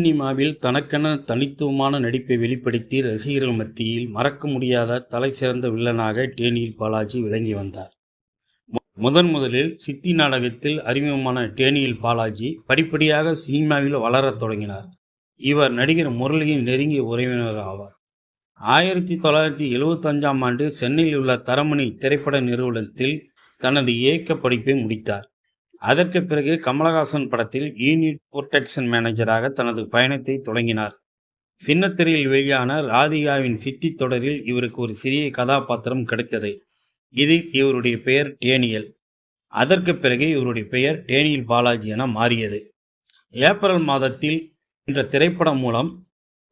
சினிமாவில் தனக்கென தனித்துவமான நடிப்பை வெளிப்படுத்தி ரசிகர்கள் மத்தியில் மறக்க முடியாத தலை சிறந்த வில்லனாக டேனியல் பாலாஜி விளங்கி வந்தார். முதன் முதலில் சித்தி நாடகத்தில் அறிமுகமான டேனியல் பாலாஜி படிப்படியாக சினிமாவில் வளரத் தொடங்கினார். இவர் நடிகர் முரளியின் நெருங்கிய உறவினர் ஆவார். ஆயிரத்தி தொள்ளாயிரத்தி எழுபத்தஞ்சாம் ஆண்டு சென்னையில் உள்ள தரமணி திரைப்பட நிறுவனத்தில் தனது இயக்க படிப்பை முடித்தார். அதற்கு பிறகு கமலஹாசன் படத்தில் யூனிட் புரொடெக்ஷன் மேனேஜராக தனது பயணத்தை தொடங்கினார். சின்னத்திரையில் வெளியான ராதிகாவின் சித்தி தொடரில் இவருக்கு ஒரு சிறிய கதாபாத்திரம் கிடைத்தது. இதில் இவருடைய பெயர் டேனியல். அதற்கு பிறகு இவருடைய பெயர் டேனியல் பாலாஜி என மாறியது. ஏப்ரல் மாதத்தில் என்ற திரைப்படம் மூலம்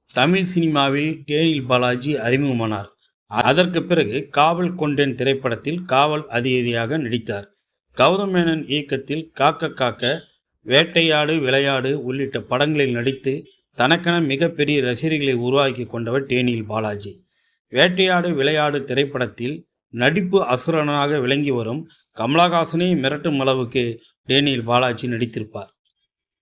தமிழ் சினிமாவில் டேனியல் பாலாஜி அறிமுகமானார். அதற்கு பிறகு காவல் கொண்டேன் திரைப்படத்தில் காவல் அதிகாரியாக நடித்தார். கௌதம் மேனன் இயக்கத்தில் காக்க காக்க வேட்டையாடு விளையாடு உள்ளிட்ட படங்களில் நடித்து தனக்கென மிகப்பெரிய ரசிகர்களை உருவாக்கி கொண்டவர் டேனியல் பாலாஜி. வேட்டையாடு விளையாடு திரைப்படத்தில் நடிப்பு அசுரனாக விளங்கி வரும் கமலஹாசனை மிரட்டும் அளவுக்கு டேனியல் பாலாஜி நடித்திருப்பார்.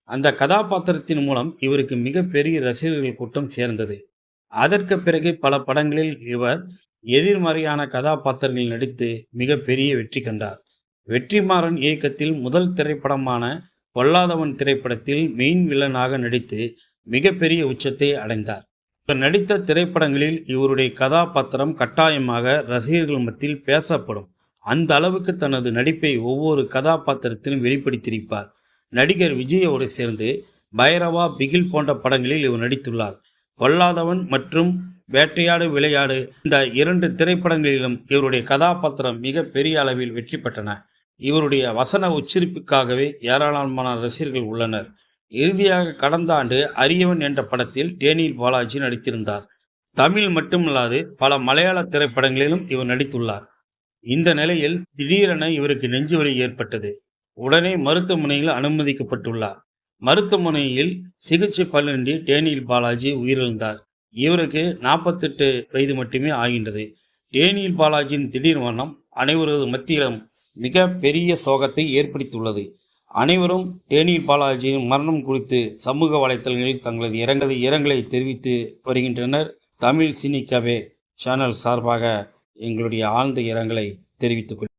அந்த கதாபாத்திரத்தின் மூலம் இவருக்கு மிகப்பெரிய ரசிகர்கள் கூட்டம் சேர்ந்தது. அதற்கு பிறகு பல படங்களில் இவர் எதிர்மறையான கதாபாத்திரங்களில் நடித்து மிகப்பெரிய வெற்றி கண்டார். வெற்றிமாறன் இயக்கத்தில் முதல் திரைப்படமான பொல்லாதவன் திரைப்படத்தில் மெயின் வில்லனாக நடித்து மிகப்பெரிய உச்சத்தை அடைந்தார். இவர் நடித்த திரைப்படங்களில் இவருடைய கதாபாத்திரம் கட்டாயமாக ரசிகர்கள் மத்தியில் பேசப்படும். அந்த அளவுக்கு தனது நடிப்பை ஒவ்வொரு கதாபாத்திரத்திலும் வெளிப்படுத்தியிருப்பார். நடிகர் விஜயோடு சேர்ந்து பைரவா பிகில் போன்ற படங்களில் இவர் நடித்துள்ளார். பொல்லாதவன் மற்றும் வேட்டையாடு விளையாடு இந்த இரண்டு திரைப்படங்களிலும் இவருடைய கதாபாத்திரம் மிக பெரிய அளவில் வெற்றி பெற்றன. இவருடைய வசன உச்சரிப்புக்காகவே ஏராளமான ரசிகர்கள் உள்ளனர். இறுதியாக கடந்த ஆண்டு அரியவன் என்ற படத்தில் டேனியல் பாலாஜி நடித்திருந்தார். தமிழ் மட்டுமல்லாது பல மலையாள திரைப்படங்களிலும் இவர் நடித்துள்ளார். இந்த நிலையில் திடீரென இவருக்கு நெஞ்சுவலி ஏற்பட்டது. உடனே மருத்துவமனையில் அனுமதிக்கப்பட்டுள்ளார். மருத்துவமனையில் சிகிச்சை பலனின்றி டேனியல் பாலாஜி உயிரிழந்தார். இவருக்கு நாற்பத்தெட்டு வயது மட்டுமே ஆகின்றது. டேனியல் பாலாஜியின் திடீர் மரணம் அனைவரது மத்தியிலும் மிக பெரிய சோகத்தை ஏற்படுத்தியுள்ளது. அனைவரும் டேனியல் பாலாஜியின் மரணம் குறித்து சமூக வலைத்தளங்களில் தங்களது இரங்கலை இரங்கலை தெரிவித்து வருகின்றனர். தமிழ் சினிகவே சேனல் சார்பாக எங்களுடைய ஆழ்ந்த இரங்கலை தெரிவித்துக் கொள்